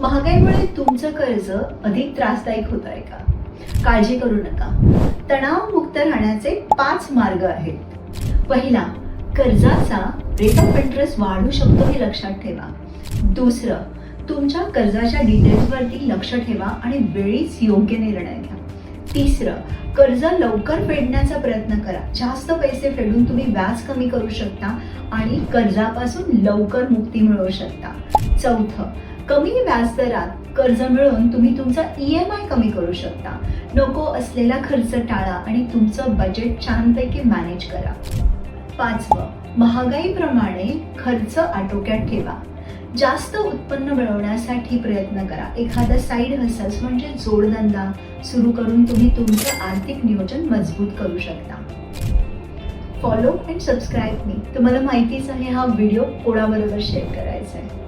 महागाईमुळे तुमचं कर्ज अधिक त्रासदायक होत आहे का? काळजी करू नका. तणावमुक्त राहण्याचे पाच मार्ग आहेत. पहिला कर्जाचा रेट ऑफ इंटरेस्ट वाढू शकतो हे लक्षात ठेवा. दुसरं तुमच्या कर्जाच्या डिटेल्सवरती लक्ष ठेवा आणि वेळीच योग्य निर्णय घ्या. तिसरं कर्ज लवकर फेडण्याचा प्रयत्न करा. जास्त पैसे फेडून तुम्ही व्याज कमी करू शकता आणि कर्जापासून लवकर मुक्ती मिळवू शकता. चौथं कमी व्याजदरात कर्ज मिळवून तुम्ही तुमचा ई एम आय कमी करू शकता. नको असलेला खर्च टाळा आणि तुमचं बजेट छानपैकी मॅनेज करा. पाचवं महागाईप्रमाणे खर्च आटोक्यात ठेवा. जास्त उत्पन्न मिळवण्यासाठी प्रयत्न करा. एखादा साईड हसल्स म्हणजे जोडधंदा सुरू करून तुम्ही तुमचं आर्थिक नियोजन मजबूत करू शकता. फॉलो अँड सबस्क्राईब मी तुम्हाला माहितीच आहे हा व्हिडिओ कोणाबरोबर शेअर करायचा आहे